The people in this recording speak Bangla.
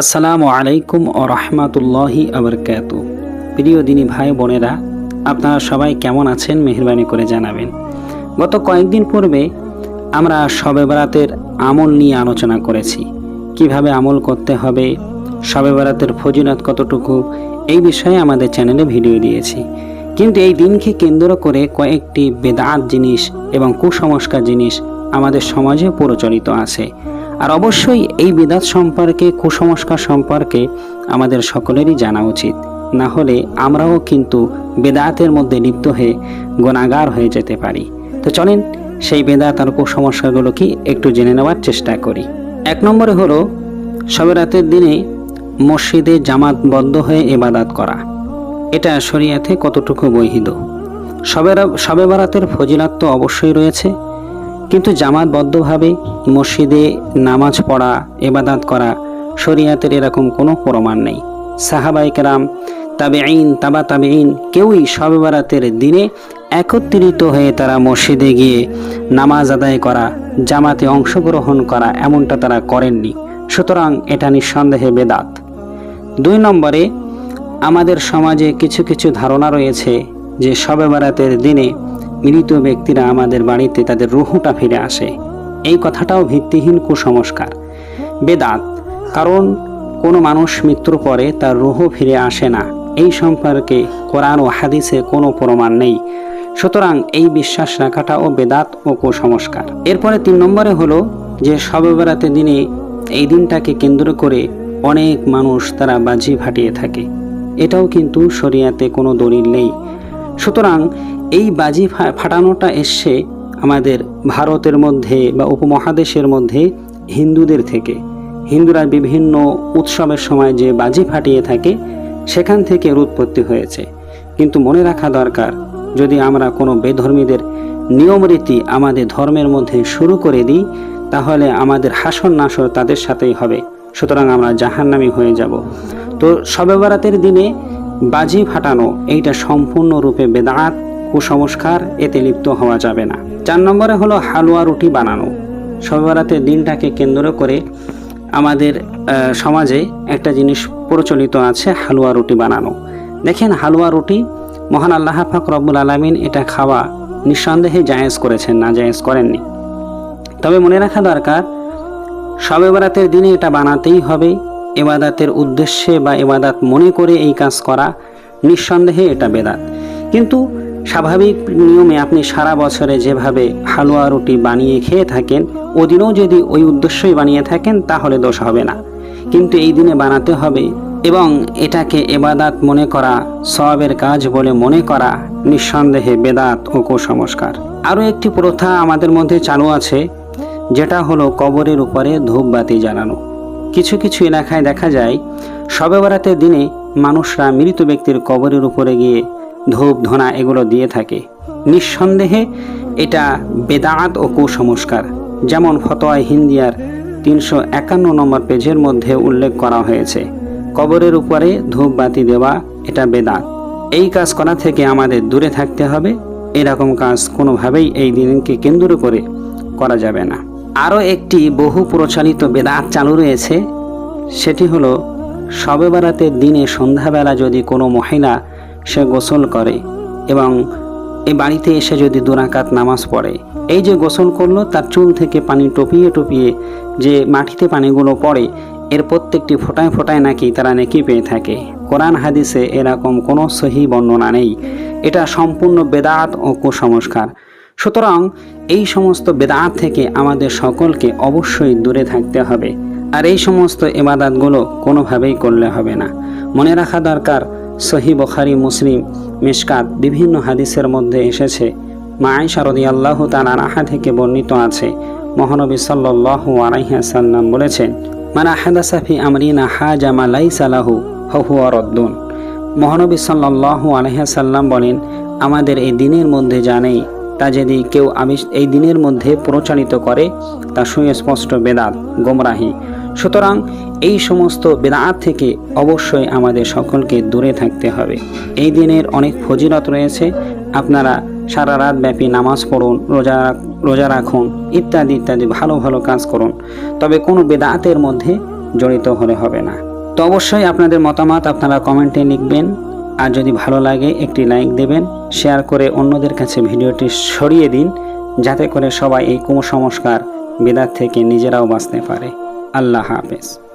আসসালামু আলাইকুম ও রহমাতুল্লাহি আবরকাত প্রিয় দিনী ভাই বোনেরা, আপনারা সবাই কেমন আছেন মেহরবানি করে জানাবেন। গত কয়েকদিন পূর্বে আমরা শবে বরাতের আমল নিয়ে আলোচনা করেছি। কীভাবে আমল করতে হবে শবে বরাতের ফজিলত কতটুকু, এই বিষয়ে আমাদের চ্যানেলে ভিডিও দিয়েছি। কিন্তু এই দিনকে কেন্দ্র করে কয়েকটি বেদাত জিনিস এবং কুসংস্কার জিনিস আমাদের সমাজে প্রচলিত আছে। আর অবশ্যই এই বিদাত সম্পর্কে কুসংস্কার সম্পর্কে আমাদের সকলেরই জানা উচিত না হলে আমরাও কিন্তু বেদাতের মধ্যে লিপ্ত হয়ে গোনাগার হয়ে যেতে পারি তো চলেন সেই বেদাত আর কুসংস্কারগুলো কি একটু জেনে নেওয়ার চেষ্টা করি এক নম্বরে হলো সবে রাতের দিনে মসজিদে জামাতবদ্ধ হয়ে এবাদাত করা এটা শরিয়াতে কতটুকু বৈহিত সবেরা সবে বারাতের ফজিলাত তো অবশ্যই রয়েছে কিন্তু জামাতবদ্ধভাবে মসজিদে নামাজ পড়া এবাদাত করা শরিয়াতের এরকম কোনো প্রমাণ নেই। সাহাবাই কেরাম তাবে আইন তাবা তাবে আইন কেউই শবে বারাতের দিনে একত্রিত হয়ে তারা মসজিদে গিয়ে নামাজ আদায় করা, জামাতে অংশগ্রহণ করা এমনটা তারা করেননি। সুতরাং এটা নিঃসন্দেহে বেদাত। দুই নম্বরে, আমাদের সমাজে কিছু কিছু ধারণা রয়েছে যে শবে বারাতের দিনে মৃত ব্যক্তিরা আমাদের বাড়িতে তাদের রুহুটা ফিরে আসে। এই কথাটাও ভিত্তিহীন কুসংস্কার। বেদাত, কারণ কোনো মানুষ মৃত্যুর পরে তার রুহ ফিরে আসে না। এই সম্পর্কে কোরআন ও হাদিসে কোনো প্রমাণ নেই। সুতরাং এই বিশ্বাস রাখাটাও বেদাত ও কুসংস্কার। এরপরে তিন নম্বরে হলো যে শবে বেড়াতে দিনে এই দিনটাকে কেন্দ্র করে অনেক মানুষ তারা বাজি ফাটিয়ে থাকে। এটাও কিন্তু শরিয়াতে কোনো দলিল নেই। সুতরাং এই বাজি ফাটানোটা এসছে আমাদের ভারতের মধ্যে বা উপমহাদেশের মধ্যে হিন্দুদের থেকে। হিন্দুরা বিভিন্ন উৎসবের সময় যে বাজি ফাটিয়ে থাকে, সেখান থেকে উৎপত্তি হয়েছে। কিন্তু মনে রাখা দরকার, যদি আমরা কোনো বেধর্মীদের নিয়ম রীতি আমাদের ধর্মের মধ্যে শুরু করে দিই, তাহলে আমাদের হাসর নাসর তাদের সাথেই হবে। সুতরাং আমরা জাহান্নামী হয়ে যাব। তো শবে বরাতের দিনে বাজি ফাটানো, এইটা সম্পূর্ণরূপে বেদাত কুসংস্কার এতে লিপ্ত হওয়া যাবে না। চার নম্বরে হলো হালুয়া রুটি বানানো। শবে বরাতের দিনটাকে কেন্দ্র করে আমাদের সমাজে একটা জিনিস প্রচলিত আছে, হালুয়া রুটি বানানো। দেখেন হালুয়া রুটি, মহান আল্লাহ পাক রব্বুল আলমিন এটা খাওয়া নিঃসন্দেহে জায়েজ করেছেন, না জায়েজ করেননি। তবে মনে রাখা দরকার শবে বরাতের দিনে এটা বানাতেই হবে, এবাদাতের উদ্দেশ্যে বা এবাদাত মনে করে এই কাজ করা, নিঃসন্দেহে এটা বেদাত। কিন্তু স্বাভাবিক নিয়মে আপনি সারা বছরে যেভাবে হালুয়া রুটি বানিয়ে খেয়ে থাকেন, ওদিনও যদি ওই উদ্দেশ্যই বানিয়ে থাকেন, তাহলে দোষ হবে না। কিন্তু এই দিনে বানাতে হবে এবং এটাকে এবাদাত মনে করা সবের কাজ বলে মনে করা নিঃসন্দেহে বেদাত ও কুসংস্কার। আরও একটি প্রথা আমাদের মধ্যে চালু আছে, যেটা হলো কবরের উপরে ধূপবাতি জ্বালানো। কিছু কিছু এলাকায় দেখা যায়, শবে বরাতের দিনে মানুষরা মৃত ব্যক্তির কবরের উপরে গিয়ে ধূপ, ধনা এগুলো দিয়ে থাকে। নিঃসন্দেহে এটা বেদাত ও কুসংস্কার, যেমন ফতোয়া হিন্দিয়ার তিনশো একান্ন নম্বর পেজের মধ্যে উল্লেখ করা হয়েছে। কবরের উপরে ধূপ বাতি দেওয়া, এটা বেদাত। এই কাজ করা থেকে আমাদের দূরে থাকতে হবে। এরকম কাজ কোনোভাবেই এই দিনকে কেন্দ্র করে করা যাবে না। আরও একটি বহু প্রচলিত বেদাত চালু রয়েছে, সেটি হলো শবে বারাতের দিনে সন্ধ্যাবেলা যদি কোনো মহিলা সে গোসল করে এবং এ বাড়িতে এসে যদি দুরাকাত নামাজ পড়ে। এই যে গোসল করল, তার চুল থেকে পানি টপিয়ে টপিয়ে যে মাটিতে পানিগুলো পড়ে, এর প্রত্যেকটি ফোটায় ফোটায় নাকি তারা নেকি পেয়ে থাকে। কোরআন হাদিসে এরকম কোনো সহি বর্ণনা নেই। এটা সম্পূর্ণ বেদাত ও কুসংস্কার। সুতরাং এই সমস্ত বেদাত থেকে আমাদের সকলকে অবশ্যই দূরে থাকতে হবে। আর এই সমস্ত এবাদাতগুলো কোনোভাবেই করলে হবে না। মনে রাখা দরকার সহি বখারি, মুসলিম মিশকাত বিভিন্ন হাদিসের মধ্যে এসেছে। মা আয়সা রদি আল্লাহ তালাহা থেকে বর্ণিত আছে। মহানবী সাল্লাল্লাহু আলাইহাসাল্লাম বলেছেন মানে আহাদাসাফি আমরিনা হা জামা লাই সালাহু হহুয়া রদ্দুন মহানবী সাল্লাল্লাহু আলহাসাল্লাম বলেন, আমাদের এই দিনের মধ্যে জানেই তা যদি কেউ আবিষ, এই দিনের মধ্যে প্রচারিত করে, তা সুস্পষ্ট বেদাত, গোমরাহি। সুতরাং এই সমস্ত বেদাত থেকে অবশ্যই আমাদের সকলকে দূরে থাকতে হবে। এই দিনের অনেক ফজিলত রয়েছে। আপনারা সারা রাত ব্যাপী নামাজ পড়ুন, রোজা রোজা রাখুন, ইত্যাদি ইত্যাদি ভালো ভালো কাজ করুন। তবে কোনো বেদাতের মধ্যে জড়িত হলে হবে না। তো অবশ্যই আপনাদের মতামত আপনারা কমেন্টে লিখবেন। আর যদি ভালো লাগে, একটি লাইক দেবেন, শেয়ার করে অন্যদের কাছে ভিডিওটি সরিয়ে দিন, যাতে করে সবাই এই কুসংস্কার বেদাত থেকে নিজেরাও বাঁচতে পারে। আল্লাহ হাফেজ।